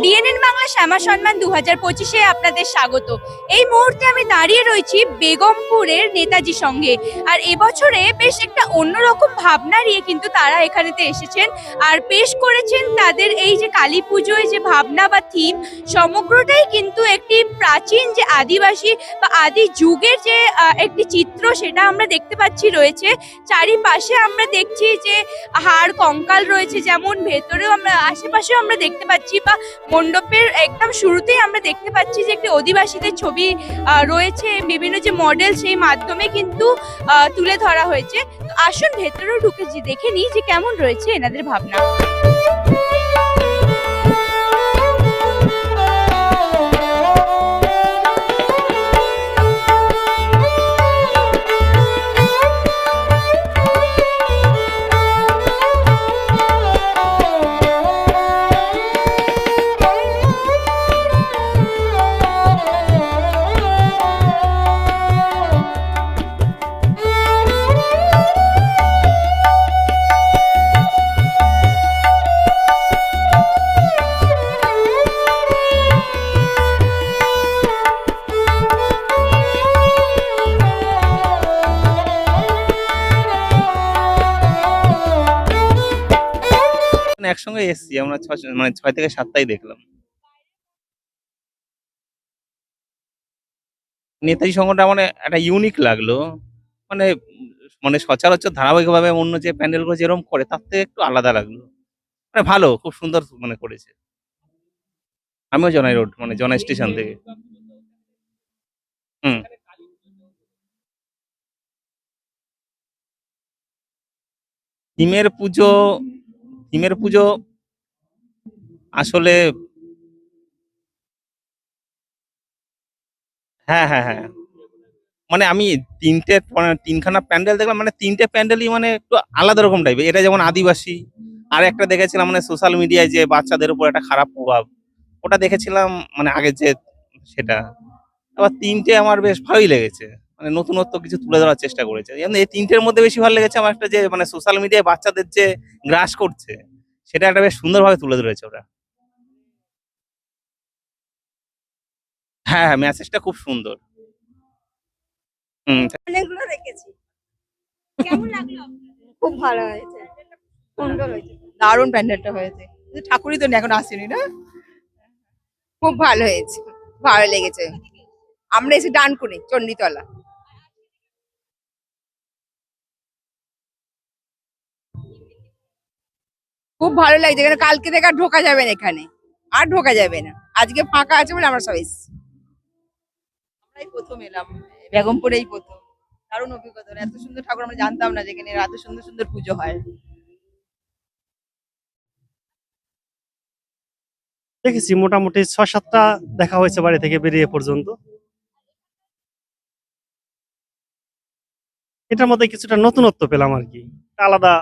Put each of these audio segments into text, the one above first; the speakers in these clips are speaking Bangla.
DNN Bangla Shyama সম্মান দু হাজার পঁচিশে আপনাদের স্বাগত। এই মুহূর্তে আমি দাঁড়িয়ে রয়েছি বেগমপুরের নেতাজি সঙ্গে। আর এবছরে বেশ একটা অন্যরকম ভাবনা নিয়ে কিন্তু তারা এখানেতে এসেছেন। আর পেশ করেছেন তাদের এই যে কালী পুজোয় যে ভাবনা বা থিম, সমগ্রটাই কিন্তু একটি প্রাচীন যে আদিবাসী বা আদি যুগের যে একটি চিত্র সেটা আমরা দেখতে পাচ্ছি রয়েছে। চারিপাশে আমরা দেখছি যে হাড় কঙ্কাল রয়েছে যেমন, ভেতরেও আমরা, আশেপাশেও আমরা দেখতে পাচ্ছি বা মণ্ডপের একদম শুরুতেই আমরা দেখতে পাচ্ছি যে একটি অধিবাসীদের ছবি রয়েছে। বিভিন্ন যে মডেল সেই মাধ্যমে কিন্তু তুলে ধরা হয়েছে। তো আসুন ভেতরেও ঢুকে দেখে নিই যে কেমন রয়েছে এনাদের ভাবনা। একসঙ্গে এসছি, আমরা ছয় মানে ছয় থেকে সাতটাই দেখলাম। নেতাজি সংঘটা মানে একটা ইউনিক লাগল। মানে মানে সচরাচর ধারাবাহিকভাবে অন্য যে প্যান্ডেলগুলো যেরকম করে, তার থেকে একটু আলাদা লাগল। মানে ভালো, খুব সুন্দর মানে করেছে। আমিও জনাই রোড মানে জনাই স্টেশন থেকে। হুম। থিমের পুজো থিমের পুজো আসলে হ্যাঁ হ্যাঁ হ্যাঁ। মানে আমি তিনটে তিনখানা প্যান্ডেল দেখলাম মানে তিনটে প্যান্ডেলই মানে একটু আলাদা রকম টাইপের এটা যেমন আদিবাসী আর একটা দেখেছিলাম মানে সোশ্যাল মিডিয়ায় যে বাচ্চাদের উপর একটা খারাপ প্রভাব ওটা দেখেছিলাম মানে আগের যে সেটা। আবার তিনটে আমার বেশ ভালোই লেগেছে। মানে নতুনত্ব কিছু তুলে ধরার চেষ্টা করেছে। যেমন এই তিনটের মধ্যে বেশি ভালো লেগেছে আমার একটা যে মানে সোশ্যাল মিডিয়ায় বাচ্চাদের যে গ্রাস করছে সেটা একটা বেশ সুন্দরভাবে তুলে ধরেছে ওরা। হ্যাঁ হ্যাঁ মেসেজটা খুব সুন্দর। হুম অনেকগুলো রেখেছি। কেমন লাগল খুব ভালো হয়েছে। সুন্দর হয়েছে। দারুণ প্যান্ডেলটা হয়েছে। ঠাকুরই তো এখন আসেনি না? খুব ভালো হয়েছে। ভালো লেগেছে। আমরা এসে ডানকুনি চণ্ডীতলা। খুব ভালো লাগছে এখানে কালকে থেকে আর ঢোকা যাবে না এখানে। আর ঢোকা যাবে না। আজকে ফাঁকা আছে বলে আমরা সব এসেছি। আমরাই প্রথম এলাম বেগমপুরেই প্রথম। দারুণ অভিজ্ঞতা এত সুন্দর ঠাকুর আমরা জানতাম না যেখানে এত সুন্দর সুন্দর পুজো হয়। দেখেছি মোটামুটি ছয় সাতটা দেখা হয়েছে বাড়ি থেকে বেরিয়ে পর্যন্ত। এটার মধ্যে কিছুটা নতুনত্ব পেলাম আর কি। আলাদা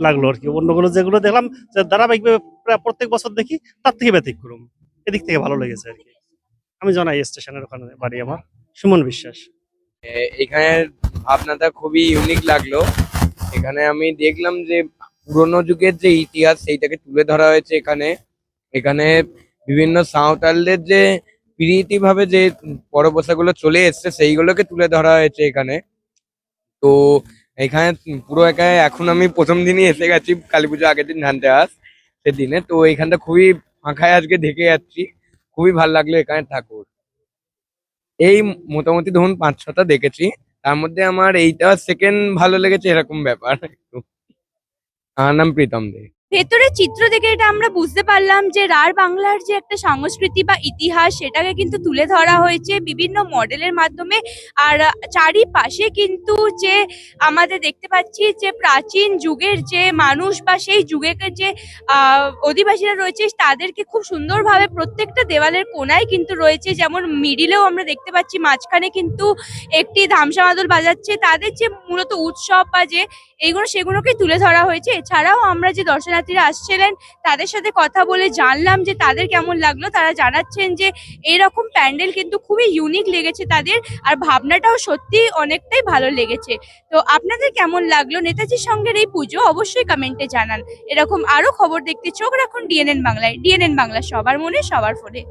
লাগল আর কি। অন্যগুলো যেগুলো দেখলাম যে ধারাবাহিকভাবে প্রত্যেক বছর দেখি, তার থেকে ব্যতিক্রম। এদিক থেকে ভালো লেগেছে আর কি। আমি জানাই স্টেশনের ওখানে বাড়ি আমার। সুমন বিশ্বাস। এ- এখানের ভাবনাটা খুবই ইউনিক লাগল। এখানে আমি দেখলাম যে পুরোনো যুগের যে ইতিহাস, সেইটাকে তুলে ধরা হয়েছে এখানে। এখানে বিভিন্ন সাঁওতালদের যে প্রীতি ভাবে যে পরবসাগুলো চলে এসছে, সেইগুলোকে তুলে ধরা হয়েছে এখানে। তো এখানে পুরো একাই এখন আমি প্রথম দিনই এসে গেছি, কালী পুজো আগের দিন ধানতেরাস সেদিনে। তো এইখানটা খুবই ফাঁকায় আজকে ঢেকে যাচ্ছি, খুবই ভালো লাগল এখানে ঠাকুর। এই মোটামুটি ধরুন পাঁচ ছটা দেখেছি, তার মধ্যে আমার এইটা সেকেন্ড ভালো লেগেছে এরকম ব্যাপার। আমার নাম প্রীতম দে। ভেতরে চিত্র দেখে এটা আমরা বুঝতে পারলাম যে রাঢ় বাংলার যে একটা সংস্কৃতি বা ইতিহাস, সেটাকে কিন্তু তুলে ধরা হয়েছে বিভিন্ন মডেলের মাধ্যমে। আর চারিপাশে কিন্তু যে আমাদের দেখতে পাচ্ছি যে প্রাচীন যুগের যে মানুষ বা সেই যুগের যে অধিবাসীরা রয়েছে, তাদেরকে খুব সুন্দরভাবে প্রত্যেকটা দেওয়ালের কোনায় কিন্তু রয়েছে। যেমন মিডিলেও আমরা দেখতে পাচ্ছি, মাঝখানে কিন্তু একটি ধামসা মাদল বাজাচ্ছে। তাদের যে মূলত উৎসব বা যে, এইগুলো সেগুলোকে তুলে ধরা হয়েছে। এছাড়াও আমরা যে দর্শনার্থীরা আসছিলেন, তাদের সাথে কথা বলে জানলাম যে তাদের কেমন লাগল। তারা জানাচ্ছেন যে এরকম প্যান্ডেল কিন্তু খুবই ইউনিক লেগেছে তাদের আর ভাবনাটাও সত্যি অনেকটাই ভালো লেগেছে। তো আপনাদের কেমন লাগল নেতাজির সঙ্গের এই পুজো? অবশ্যই কমেন্টে জানান। এরকম আরও খবর দেখতে চোখ রাখুন ডিএনএন বাংলায়। ডিএনএন বাংলা সবার মনে, সবার ফোনে।